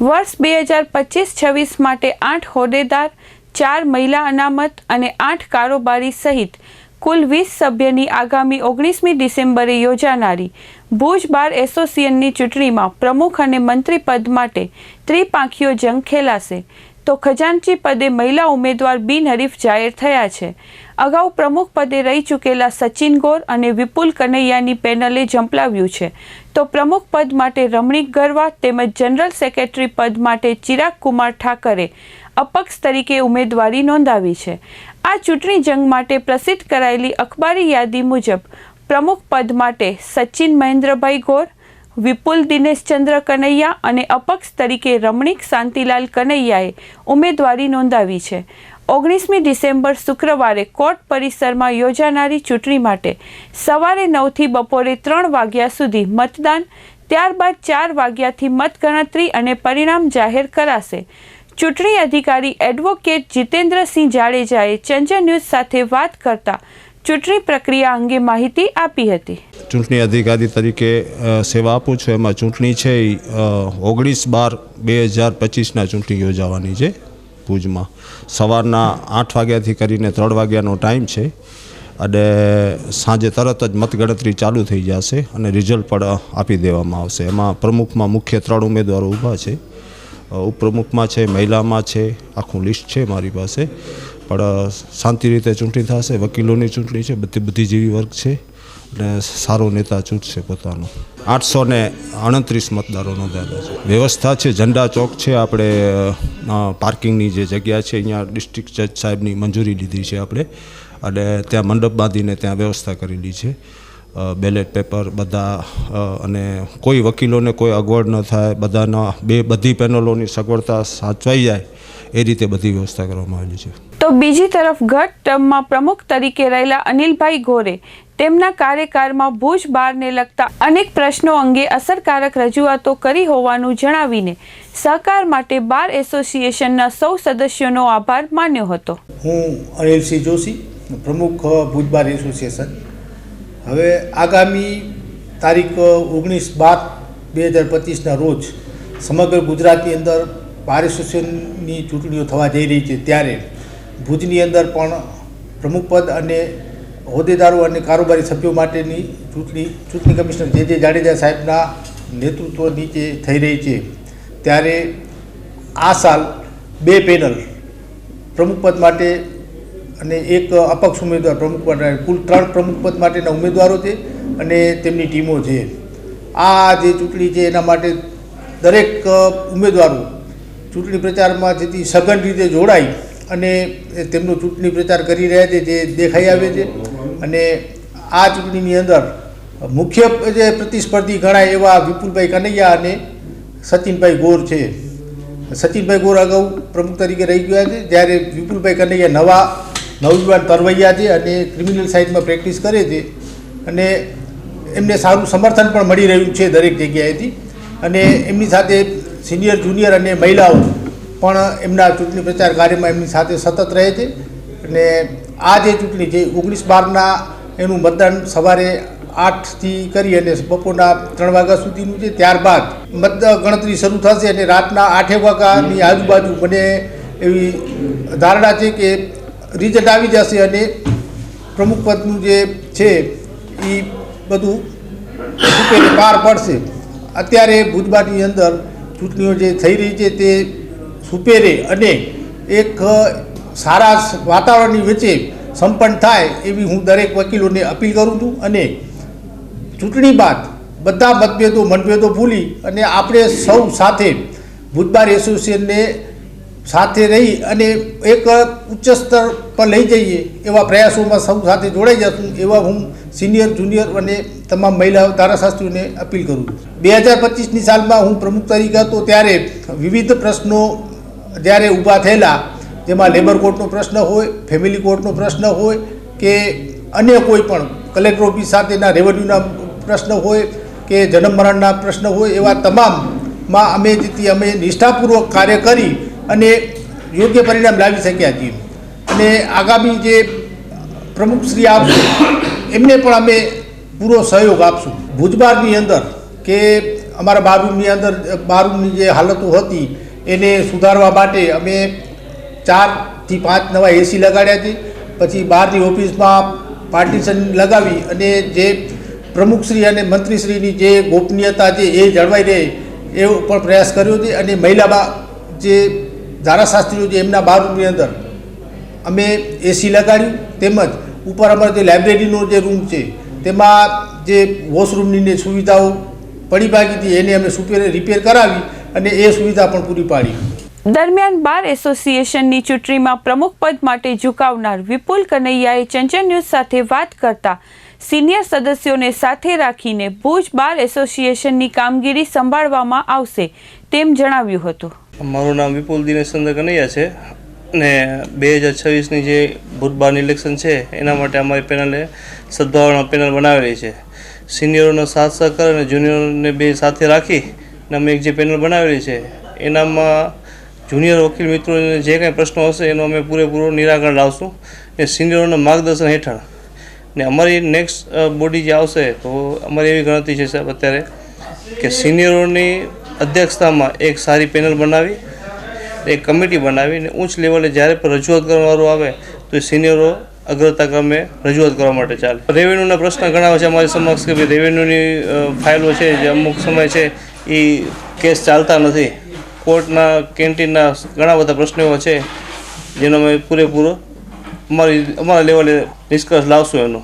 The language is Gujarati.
વર્ષ બે હજાર પચીસ છવ્વીસ માટે આઠ હોદ્દેદાર, ચાર મહિલા અનામત અને આઠ કારોબારી સહિત કુલ વીસ સભ્યની આગામી ઓગણીસમી ડિસેમ્બરે યોજાનારી ભુજ બાર એસોસિએશનની ચૂંટણીમાં પ્રમુખ અને મંત્રી પદ માટે ત્રિપાંખીઓ જંગ ખેલાશે. તો ખજાનચી પદે મહિલા ઉમેદવાર બિનહરીફ જાહેર થયા છે. અગાઉ પ્રમુખ પદે રહી ચૂકેલા સચિન ગોર અને વિપુલ કનૈયાની પેનલે ઝંપલાવ્યું છે. તો પ્રમુખ પદ માટે રમણીક ગરવા તેમજ જનરલ સેક્રેટરી પદ માટે ચિરાગ કુમાર ઠાકરે અપક્ષ તરીકે ઉમેદવારી નોંધાવી છે. આ ચૂંટણી જંગ માટે પ્રસિદ્ધ કરાયેલી અખબારી યાદી મુજબ, પ્રમુખ પદ માટે સચિન મહેન્દ્રભાઈ ગોર, વિપુલ દિનેશચંદ્ર કનૈયા અને અપક્ષ તરીકે રમણીક શાંતિલાલ કનૈયાએ ઉમેદવારી નોંધાવી છે. ઓગણીસમી ડિસેમ્બર શુક્રવારે કોર્ટ પરિસરમાં યોજાનારી ચૂંટણી માટે સવારે નવથી બપોરે ત્રણ વાગ્યા સુધી મતદાન, ત્યારબાદ ચાર વાગ્યાથી મતગણતરી અને પરિણામ જાહેર કરાશે. ચૂંટણી અધિકારી એડવોકેટ જીતેન્દ્રસિંહ જાડેજાએ ચંચળ ન્યૂઝ સાથે વાત કરતા ચૂંટણી પ્રક્રિયા અંગે માહિતી આપી હતી. ચૂંટણી અધિકારી તરીકે સેવા આપું છું. એમાં ચૂંટણી છે ઓગણીસ બાર બે હજાર પચીસના ચૂંટણી યોજાવાની છે. ભુજમાં. સવારના આઠ વાગ્યાથી કરીને ત્રણ વાગ્યાનો ટાઈમ છે. અને સાંજે તરત જ મતગણતરી ચાલુ થઈ જશે અને રિઝલ્ટ પણ આપી દેવામાં આવશે. એમાં પ્રમુખમાં મુખ્ય ત્રણ ઉમેદવારો ઊભા છે. ઉપપ્રમુખમાં છે, મહિલામાં છે, આખું લિસ્ટ છે મારી પાસે. પણ શાંતિ રીતે ચૂંટણી થશે, વકીલોની ચૂંટણી છે, બધી બુદ્ધિજીવી વર્ગ છે. અને સારો નેતા ચૂંટશે પોતાનો. આઠસો ને અડત્રીસ મતદારો નોંધાયેલા છે. વ્યવસ્થા છે, ઝંડા ચોક છે, આપણે પાર્કિંગની જે જગ્યા છે, અહીંયા ડિસ્ટ્રિક્ટ જજ સાહેબની મંજૂરી લીધી છે આપણે. અને ત્યાં મંડપ બાંધીને ત્યાં વ્યવસ્થા કરેલી છે. બેલેટ પેપર બધા અને કોઈ વકીલોને કોઈ અગવડ ન થાય, બધાના, બે, બધી પેનલોની સગવડતા સાચવાઈ જાય, એ રીતે બધી વ્યવસ્થા કરવામાં આવેલી છે. તો બીજી તરફ ગત ટર્મમાં પ્રમુખ તરીકે રહેલા અનિલભાઈ ગોરે તેમના કાર્યકાળમાં ભુજ બારને લગતા અનેક પ્રશ્નો અંગે અસરકારક રજૂઆતો કરી હોવાનું જણાવીને સહકાર માટે બાર એસોસિએશનના સૌ સદસ્યોનો આભાર માન્યો હતો. હું અનિલસિંહ જોશી, પ્રમુખ ભુજ બાર એસોસિએશન. હવે આગામી તારીખ ઓગણીસ બાર બે હજાર પચીસના રોજ સમગ્ર ગુજરાતની અંદર બાર એસોસિએશનની ચૂંટણીઓ થવા જઈ રહી છે ત્યારે ભુજની અંદર પણ પ્રમુખ પદ અને હોદ્દેદારો અને કારોબારી સભ્યો માટેની ચૂંટણી ચૂંટણી કમિશનર જે જે જાડેજા સાહેબના નેતૃત્વ નીચે થઈ રહી છે, ત્યારે આ સાલ બે પેનલ પ્રમુખ પદ માટે અને એક અપક્ષ ઉમેદવાર પ્રમુખ પદ કુલ ત્રણ પ્રમુખ પદ માટેના ઉમેદવારો છે અને તેમની ટીમો છે. આ જે ચૂંટણી છે એના માટે દરેક ઉમેદવારો ચૂંટણી પ્રચારમાં જેથી સઘન રીતે જોડાઈ અને તેમનો ચૂંટણી પ્રચાર કરી રહ્યા છે, જે દેખાઈ આવે છે. અને આ ચૂંટણીની અંદર મુખ્ય જે પ્રતિસ્પર્ધી ગણાય એવા વિપુલભાઈ કનૈયા અને સચિનભાઈ ગોર છે. સચિનભાઈ ગોર અગાઉ પ્રમુખ તરીકે રહી ગયા છે. જ્યારે વિપુલભાઈ કનૈયા નવા નવયુવાન તરવૈયા છે અને ક્રિમિનલ સાઇડમાં પ્રેક્ટિસ કરે છે અને એમને સારું સમર્થન પણ મળી રહ્યું છે દરેક જગ્યાએથી. અને એમની સાથે સિનિયર જુનિયર અને મહિલાઓ પણ એમના ચૂંટણી પ્રચાર કાર્યમાં એમની સાથે સતત રહે છે. અને આ જે ચૂંટણી છે ઓગણીસ બારના એનું મતદાન સવારે આઠથી કરી અને બપોરના ત્રણ વાગ્યા સુધીનું છે, ત્યારબાદ મત ગણતરી શરૂ થશે અને રાતના આઠે વાગ્યાની આજુબાજુ મને એવી ધારણા છે કે રિઝલ્ટ આવી જશે અને પ્રમુખ પદનું જે છે એ બધું પાર પડશે. અત્યારે ભુજબાની અંદર ચૂંટણીઓ જે થઈ રહી છે તે સુપેરે અને એક સારા વાતાવરણની વચ્ચે સંપન્ન થાય એવી હું દરેક વકીલોને અપીલ કરું છું અને ચૂંટણી બાદ બધા મતભેદો મનભેદો ભૂલી અને આપણે સૌ સાથે બુધવાર એસોસિએશનને સાથે રહી અને એક ઉચ્ચ સ્તર પર લઈ જઈએ એવા પ્રયાસોમાં સૌ સાથે જોડાઈ જશું એવા હું સિનિયર, જુનિયર અને તમામ મહિલા ધારાશાસ્ત્રીઓને અપીલ કરું બે હજાર પચીસની સાલમાં હું પ્રમુખ તરીકે હતો ત્યારે વિવિધ પ્રશ્નો જ્યારે ઊભા થયેલા જેમાં લેબર કોર્ટનો પ્રશ્ન હોય ફેમિલી કોર્ટનો પ્રશ્ન હોય કે અન્ય કોઈ પણ કલેક્ટર ઓફિસ સાથેના રેવન્યુના પ્રશ્ન હોય કે જન્મ મરણના પ્રશ્ન હોય એવા તમામમાં અમે જેથી અમે નિષ્ઠાપૂર્વક કાર્ય કરી અને યોગ્ય પરિણામ લાવી શક્યા છીએ. અને આગામી જે પ્રમુખશ્રી આપશે, એમને પણ અમે પૂરો સહયોગ આપશું. ભુજબારની અંદર કે અમારા બારૂમની અંદર બારૂમની જે હાલતો હતી, એને સુધારવા માટે અમે ચારથી પાંચ નવા એસી લગાડ્યા છે. પછી બહારની ઓફિસમાં પાર્ટીશન લગાવી અને જે પ્રમુખશ્રી અને મંત્રીશ્રીની જે ગોપનીયતા છે એ જળવાઈ રહે એવો પણ પ્રયાસ કર્યો છે. અને મહિલા જે ધારાશાસ્ત્રીઓ છે એમના બારરૂમની અંદર અમે એસી લગાડ્યું. તેમજ ઉપર અમારો જે લાઇબ્રેરીનો જે રૂમ છે, તેમાં જે વોશરૂમની ને સુવિધાઓ પડી ભાગી હતી, એને અમે સુપેર રિપેર કરાવી અને એ સુવિધા પણ પૂરી પાડી. દરમિયાન બાર એસોસિએશનની ચૂંટણીમાં પ્રમુખ પદ માટે ઝુકાવનાર વિપુલ કનૈયાએ ચંચન ન્યૂઝ સાથે વાત કરતા સિનિયર સદસ્યોને સાથે રાખીને ભુજ બાર એસોસિએશનની કામગીરી સંભાળવામાં આવશે તેમ જણાવ્યું હતું. મારું નામ વિપુલ દિનેશચંદ્ર કનૈયા છે ને બે હજાર છવ્વીસની જે બુધવારની ઇલેક્શન છે, એના માટે અમારી પેનલે સદભાવના પેનલ બનાવેલી છે. સિનિયરોનો સાથ સહકાર અને જુનિયરોને બે સાથે રાખી અમે એક જે પેનલ બનાવેલી છે, એનામાં જુનિયર વકીલ મિત્રોને જે કાંઈ પ્રશ્નો હશે એનો અમે પૂરેપૂરું નિરાકરણ લાવશું ને સિનિયરોના માર્ગદર્શન હેઠળ. ને અમારી નેક્સ્ટ બોડી જે આવશે, તો અમારી એવી ગણતરી છે સાહેબ અત્યારે કે સિનિયરોની અધ્યક્ષતામાં એક સારી પેનલ બનાવી, એક કમિટી બનાવી ને ઉચ્ચ લેવલે જ્યારે પણ રજૂઆત કરવાનું આવે, તો એ સિનિયરો અગ્રતા ક્રમે રજૂઆત કરવા માટે ચાલે. રેવન્યુના પ્રશ્ન ઘણા છે અમારી સમક્ષ કે ભાઈ રેવન્યુની ફાઇલો છે, જે અમુક સમય છે એ કેસ ચાલતા નથી. કોર્ટના કેન્ટીનના ઘણા બધા પ્રશ્નો છે, જેનો અમે પૂરેપૂરો અમારી અમારા લેવલે નિષ્કર્ષ લાવશું એનો.